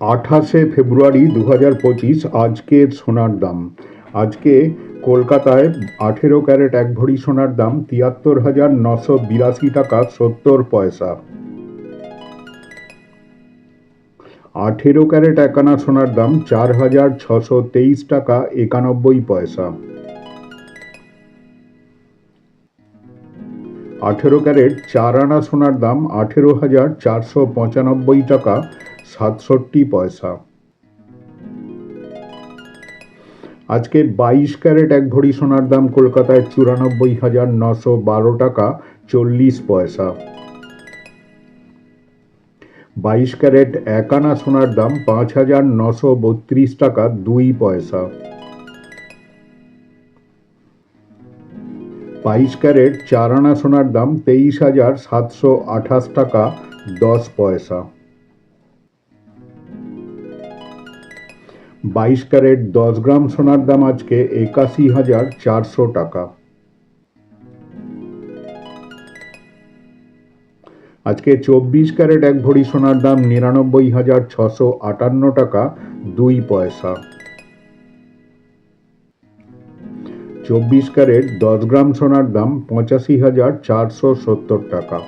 আঠাশে ফেব্রুয়ারি দু হাজার পঁচিশ আজকের সোনার দাম। আজকে কলকাতায় আঠেরো ক্যারেট এক ভরি সোনার দাম, তিয়াত্তর হাজার নশো বিরাশি টাকা সত্তর পয়সা। আঠেরো ক্যারেট একানা সোনার দাম, চার হাজার ছশো তেইশ টাকা একানব্বই পয়সা। আঠেরো ক্যারেট চার আনা সোনার দাম, আঠেরো হাজার চারশো পঁচানব্বই টাকা সাতষট্টি পয়সা। আজকে বাইশ ক্যারেট এক ভরি সোনার দাম কলকাতায় চুরানব্বই হাজার নশো বারো টাকা চল্লিশ পয়সা। বাইশ ক্যারেট এক আনা সোনার দাম পাঁচ হাজার নশো বত্রিশ টাকা দুই পয়সা। বাইশ ক্যারেট চার আনা সোনার দাম তেইশ হাজার সাতশো আঠাশ টাকা দশ পয়সা। বাইশ ক্যারেট দশ গ্রাম সোনার দাম আজকে একাশি হাজার চারশো টাকা। আজকে চব্বিশ ক্যারেট এক ভরি সোনার দাম নিরানব্বই হাজার ছশো আটান্ন টাকা, দুই পয়সা। চব্বিশ ক্যারেট দশ গ্রাম সোনার দাম পঁচাশি হাজার চারশো সত্তর টাকা।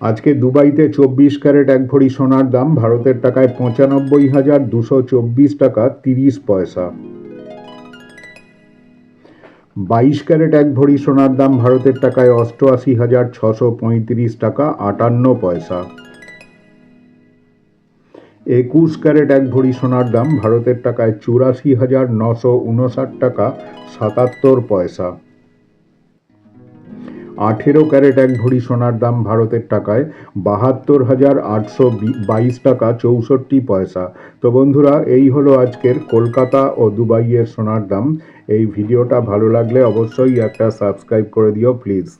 আজকে দুবাইতে চব্বিশ ক্যারেট এক ভরি সোনার দাম, ভারতের টাকায় পঁচানব্বই হাজার দুশো চব্বিশ টাকা তিরিশ পয়সা। বাইশ ক্যারেট এক ভরি সোনার দাম, ভারতের টাকায় অষ্টআশি হাজার ছশো পঁয়ত্রিশ টাকা আটান্ন পয়সা। একুশ ক্যারেট এক ভরি সোনার দাম, ভারতের টাকায় চুরাশি হাজার নশো উনষাট টাকা সাতাত্তর পয়সা। আঠেরো ক্যারেট এক ভরি সোনার দাম ভারতের টাকায় বাহাত্তর হাজার আটশো বাইশ টাকা চৌষট্টি পয়সা। তো বন্ধুরা, এই হলো আজকের কলকাতা ও দুবাইয়ের সোনার দাম। এই ভিডিওটা ভালো লাগলে অবশ্যই একটা সাবস্ক্রাইব করে দিও, প্লিজ।